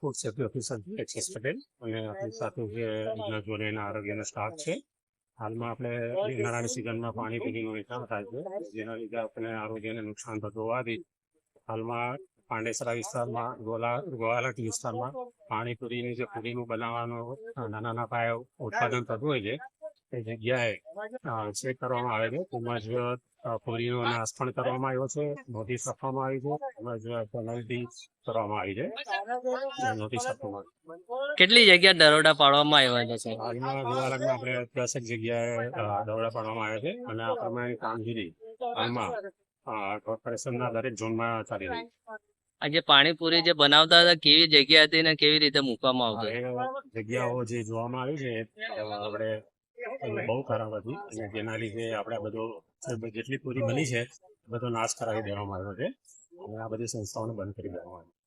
Food safety officer HS Patel અને આપણી સાથે જે જોડેના આરોગ્યનો સ્ટાફ છે. હાલમાં આપણે ઉનાળાની સિઝનમાં પાણી પૂરીનું વેચાણ થાય છે જેના લીધે આપણે આરોગ્યને નુકસાન થતું હોવાથી હાલમાં પાંડેસરા વિસ્તારમાં ગોલા ગોવાલટ વિસ્તારમાં પાણીપુરીની જે પુરીનું બનાવવાનું નાના નાના પાયે ઉત્પાદન થતું હોય છે એ જગ્યાએ ચેક કરવામાં આવે છે તેમજ કોરીનો નાશ પણ કરવામાં આવ્યો છે નોટિસ આપવામાં આવી છે તેમજ પેનલ્ટી કરવામાં આવી છે. નોટિસ આપવામાં આવી કેટલી જગ્યા દરોડા પાડવામાં આવ્યા છે હાલમાં ગોવાલટમાં આપણે દસેક જગ્યાએ દરોડા પાડવામાં આવ્યા છે અને આ પ્રમાણે કામગીરી હાલમાં કોર્પોરેશનના દરેક ઝોનમાં ચાલી રહી આજે પાણીપુરી જે બનાવતા હતા કેવી જગ્યા હતી ને કેવી રીતે મૂકવામાં આવતું? જગ્યાઓ જે જોવામાં આવી છે આપણે ખરાબ અને જેના લીધે આપણે બધો જેટલી પૂરી બની છે બધો નાશ કરાવી દેવામાં આવ્યો છે. અને આ બધી સંસ્થાઓને બંધ કરી દેવામાં આવી